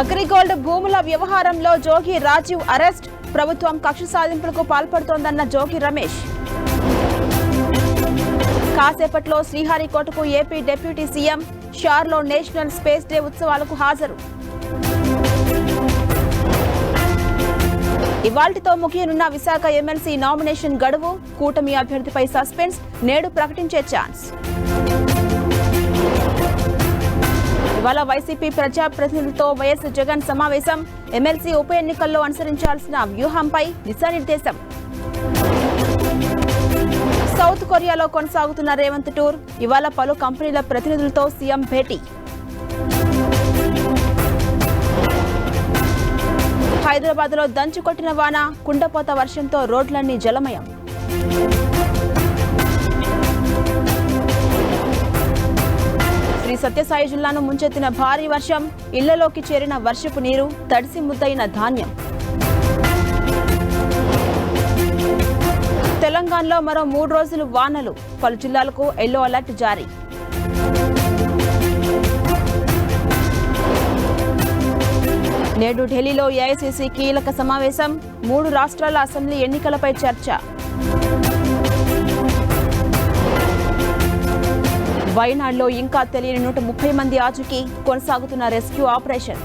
అగ్రిగోల్డ్ భూముల వ్యవహారంలో జోగి రాజీవ్ అరెస్ట్. ప్రభుత్వం కక్ష సాధింపులకు పాల్పడుతోందన్న జోగి రమేష్. కాసేపట్లో శ్రీహరికోటకు ఏపీ డిప్యూటీ సీఎం షార్లో నేషనల్ స్పేస్ డే ఉత్సవాలకు హాజరు. ఇవాల్టితో ముగియనున్న విశాఖ ఎమ్మెల్సీ నామినేషన్ గడువు కూటమి అభ్యర్థిపై సస్పెన్స్ నేడు ప్రకటించే ఛాన్స్. ఇవాళ వైసీపీ ప్రజాప్రతినిధులతో వైఎస్ జగన్ సమావేశం. ఎమ్మెల్సీ ఉప ఎన్నికల్లో అనుసరించాల్సిన వ్యూహంపై దిశానిర్దేశం. సౌత్ కొరియాలో కొనసాగుతున్న రేవంత్ టూర్ ఇవాళ పలు కంపెనీల ప్రతినిధులతో సీఎం భేటీ. హైదరాబాద్లో దంచుకొట్టిన దంచు కొట్టిన వాన కుండపోత వర్షంతో రోడ్లన్నీ జలమయం. సత్యసాయి జిల్లాను ముంచెత్తిన భారీ వర్షం ఇళ్ళలోకి చేరిన వర్షపు నీరు తడిసి ముద్దయిన ధాన్యం. తెలంగాణలో మరో మూడు రోజులు వానలు. పలు జిల్లాలకు ఎల్లో అలర్ట్ జారీ. నేడు ఢిల్లీలో ఏఐసీసీ కీలక సమావేశం మూడు రాష్ట్రాల అసెంబ్లీ ఎన్నికలపై చర్చ. వైనాడులో ఇంకా తెలియని నూట ముప్పై మంది ఆచూకీ కొనసాగుతున్న రెస్క్యూ ఆపరేషన్.